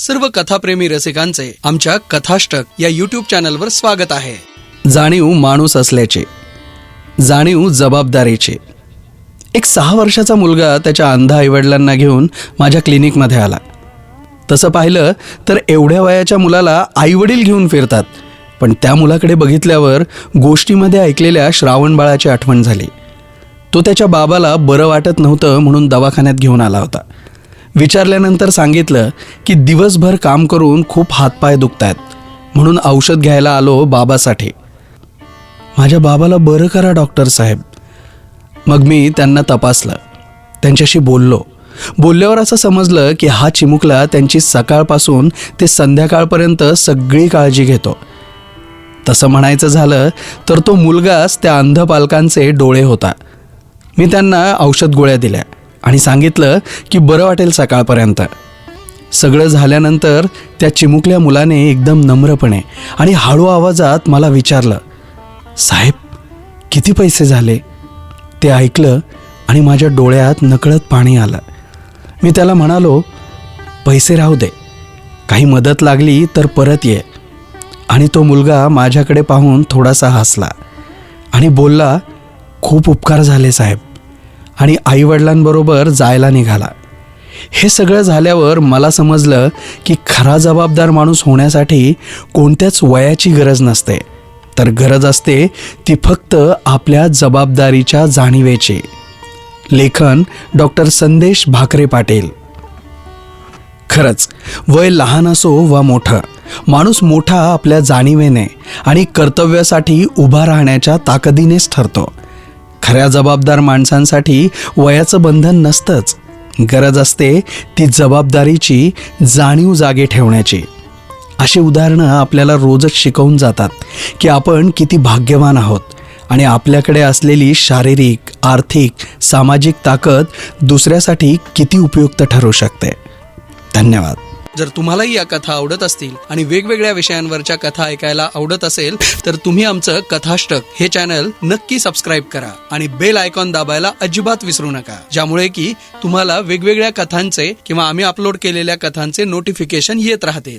सर्व कथाप्रेमी रसिकांचे आमच्या कथाष्टक या युट्यूब चॅनलवर स्वागत आहे. जाणीव माणूस असल्याचे जाणीव जबाबदारीचे. एक सहा वर्षाचा मुलगा त्याच्या अंध आईवडिलांना घेऊन माझ्या क्लिनिकमध्ये आला. तसं पाहिलं तर एवढ्या वयाच्या मुलाला आईवडील घेऊन फिरतात पण त्या मुलाकडे बघितल्यावर गोष्टीमध्ये ऐकलेल्या श्रावण बाळाची आठवण झाली. तो त्याच्या बाबाला बरं वाटत नव्हतं म्हणून दवाखान्यात घेऊन आला होता. विचारल्यानंतर सांगितलं की दिवसभर काम करून खूप हातपाय दुखत आहेत म्हणून औषध घ्यायला आलो बाबासाठी. माझ्या बाबाला बरं करा डॉक्टर साहेब. मग मी त्यांना तपासलं. त्यांच्याशी बोललो. बोलल्यावर असं समजलं की हा चिमुकला त्यांची सकाळपासून ते संध्याकाळपर्यंत सगळी काळजी घेतो. तसं म्हणायचं झालं तर तो मुलगाच त्या अंध पालकांचे डोळे होता. मी त्यांना औषध गोळ्या दिल्या. आणि सांगितलं की बरं वाटेल सकाळपर्यंत. सगळं झाल्यानंतर त्या चिमुकल्या मुलाने एकदम नम्रपणे आणि हळू आवाजात मला विचारलं साहेब किती पैसे झाले? ते ऐकलं आणि माझ्या डोळ्यात नकळत पाणी आलं. मी त्याला म्हणालो पैसे राहू दे. काही मदत लागली तर परत ये. आणि तो मुलगा माझ्याकडे पाहून थोडासा हसला आणि बोलला खूप उपकार झाले साहेब. आणि आईवडिलांबरोबर जायला निघाला. हे सगळं झाल्यावर मला समजलं की खरा जबाबदार माणूस होण्यासाठी कोणत्याच वयाची गरज नसते. तर गरज असते ती फक्त आपल्या जबाबदारीच्या जाणीवेची. लेखन डॉक्टर संदेश भाकरे पाटील. खरंच वय लहान असो वा मोठं माणूस मोठा आपल्या जाणीवेने आणि कर्तव्यासाठी उभा राहण्याच्या ताकदीनेच ठरतो. खऱ्या जबाबदार माणसांसाठी वयाचं बंधन नसतंच. गरज असते ती जबाबदारीची जाणीव जागे ठेवण्याची. अशी उदाहरणं आपल्याला रोजच शिकवून जातात की आपण किती भाग्यवान आहोत आणि आपल्याकडे असलेली शारीरिक आर्थिक सामाजिक ताकद दुसऱ्यासाठी किती उपयुक्त ठरू शकते. धन्यवाद. जर तुम्हालाही या कथा आवडत असतील आणि वेगवेगळ्या विषयांवरच्या कथा ऐकायला आवडत असेल तर तुम्ही आमचं कथाष्टक हे चॅनल नक्की सबस्क्राईब करा आणि बेल आयकॉन दाबायला अजिबात विसरू नका. ज्यामुळे की तुम्हाला वेगवेगळ्या कथांचे किंवा आम्ही अपलोड केलेल्या कथांचे नोटिफिकेशन येत राहतील.